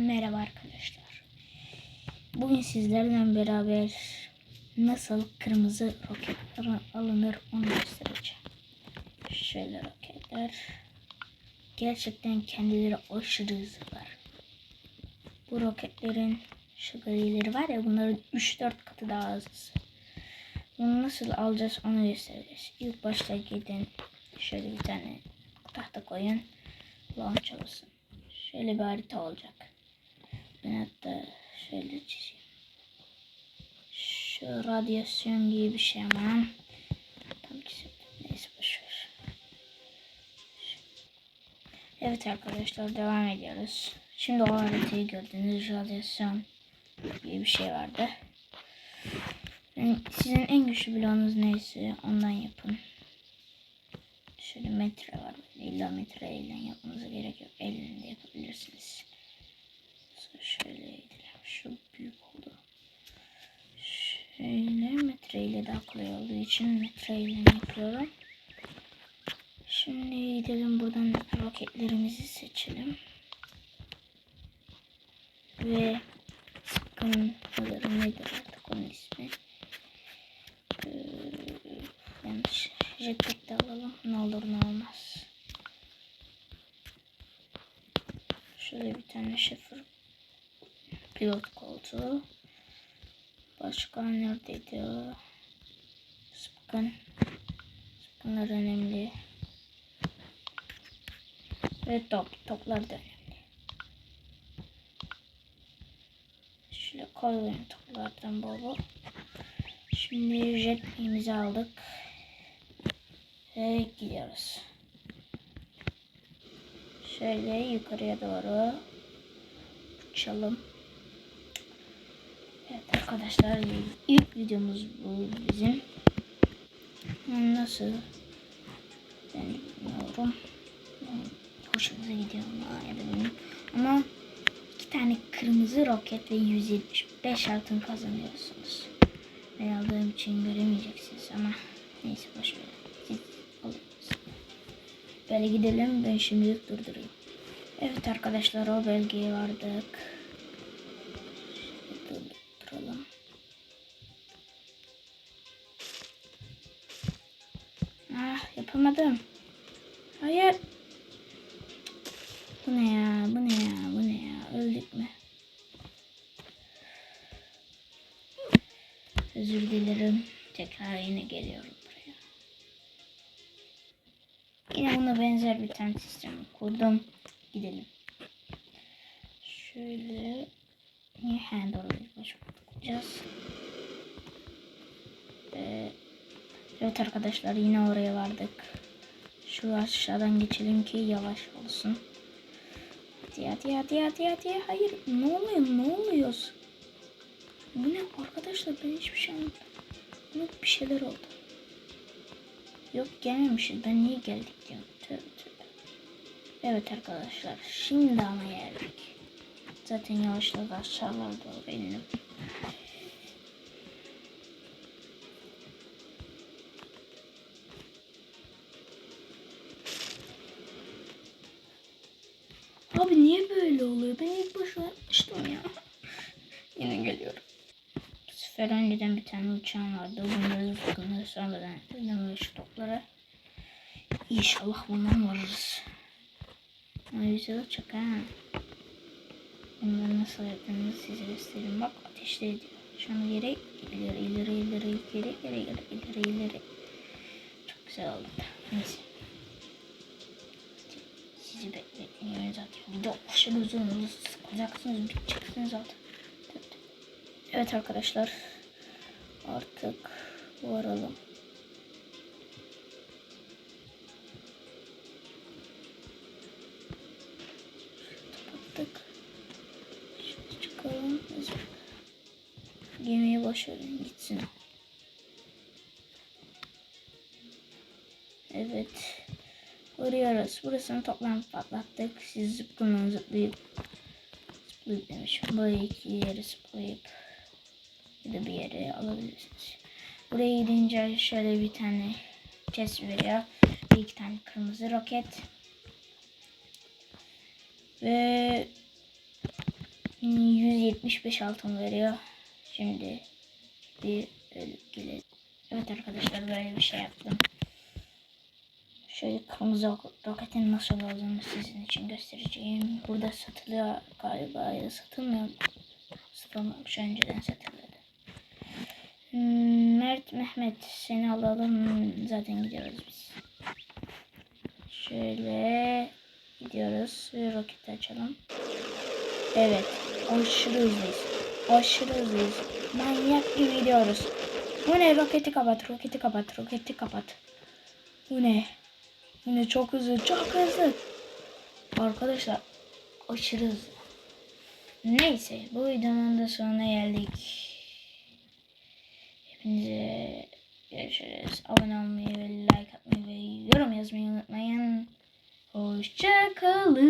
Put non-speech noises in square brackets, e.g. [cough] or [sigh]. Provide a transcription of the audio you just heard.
Merhaba arkadaşlar. Bugün sizlerle beraber nasıl kırmızı roketler alınır onu göstereceğim. Şöyle roketler. Gerçekten kendileri aşırı hızlılar. Bu roketlerin şu grileri var ya bunların 3-4 katı daha hızlısı. Bunu nasıl alacağız onu göstereceğiz. İlk başta gidin şöyle bir tane tahta koyun. Launch olsun. Şöyle bir harita olacak. Ben hatta şöyle çizeyim. Şu radyasyon gibi bir şey ama tam çizim. Neyse boşver. Evet arkadaşlar devam ediyoruz. Şimdi o haritayı gördüğünüz radyasyon gibi bir şey vardı. Sizin en güçlü bloğunuz neyse ondan yapın. Şöyle metre var. İlla metre ile yapmanıza gerek yok. Elle de yapabilirsiniz. Şöyle gidelim. Şu büyük oldu. Şöyle metre ile daha kolay olduğu için metre ile yapıyorum. Şimdi gidelim buradan roketlerimizi seçelim. Ve sıkın alırım nedir artık onun ismi. Ee, yanlış. Jetpack de alalım. Ne olur ne olmaz. Şöyle bir tane şoför pilot koltuğu. Başka neredeydi o? Sıkın. Sıkınlar önemli. Ve top. Toplar da önemli. Şöyle koyayım toplardan bol bol. Şimdi jetpack'imizi aldık. Ve gidiyoruz. Şöyle yukarıya doğru uçalım. Evet arkadaşlar ilk videomuz bu bizim. Nasıl? Ben bilmiyorum. Yani hoşumuza gidiyor eminim. Ama iki tane kırmızı roket ve 175 altın kazanıyorsunuz. Ben aldığım için göremeyeceksiniz ama neyse boş verin. Siz. Böyle gidelim ben şimdilik durdurayım. Evet arkadaşlar o bölgeye vardık. Ah yapamadım. Hayır. Bu ne ya? Bu ne ya? Bu ne ya? Öldük mü? Özür dilerim. Tekrar yine geliyorum buraya. Yine buna benzer bir tane sistem kurdum. Gidelim. Şöyle niye handle başlayacağız? Ee, evet arkadaşlar yine oraya vardık. Şu aşağıdan geçelim ki yavaş olsun. Hadi hadi hadi hadi hadi. Hayır ne oluyor ne oluyor? Bu ne arkadaşlar ben hiçbir şey anlamadım. Buna bir şeyler oldu. Yok gelmemişiz. Ben niye geldik diyorum. Tövbe tövbe. Evet arkadaşlar. Şimdi ama geldik. Zaten yavaşladı aşağılarda o benim. Abi niye böyle oluyor? Ben ilk başta yapmıştım ya. [laughs] Yine geliyorum. Sefer önceden bir tane uçağım vardı. Bunları bunları sonradan ekledim ve şu toplara. İnşallah bundan varırız. Ama güzel uçak ha. Bunları nasıl yaptığımızı size göstereyim. Bak ateşte ediyor. Şu an ileri ileri ileri ileri ileri ileri ileri ileri. Çok güzel oldu. Neyse. Sizi bekliyorum zaten. Bir de aşırı uzun hızlı sıkacaksınız. Biteceksiniz zaten. Evet arkadaşlar. Artık varalım. Kapattık. Şimdi çıkalım. Boş verin gitsin. Evet. Vuruyoruz. Burasını toplam patlattık. Siz zıpkınla zıplayıp zıplayıp demişim. Böyle iki yere zıplayıp ya da bir yere alabilirsiniz. Buraya gidince şöyle bir tane chest veriyor. Bir iki tane kırmızı roket. Ve 175 altın veriyor. Şimdi bir ölgüle. Evet arkadaşlar böyle bir şey yaptım. Şöyle kırmızı roketin nasıl olduğunu sizin için göstereceğim. Burada satılıyor galiba ya satılmıyor. Satılmamış önceden satılıyordu. Hmm, Mert Mehmet seni alalım zaten gidiyoruz biz. Şöyle gidiyoruz ve roketi açalım. Evet aşırı hızlıyız. Aşırı hızlıyız. Manyak gibi gidiyoruz. Bu ne roketi kapat roketi kapat roketi kapat. Bu ne? Ne çok hızlı çok hızlı. Arkadaşlar aşırı hızlı. Neyse bu videonun da sonuna geldik. Hepinize görüşürüz. Abone olmayı ve like atmayı ve yorum yazmayı unutmayın. Hoşçakalın.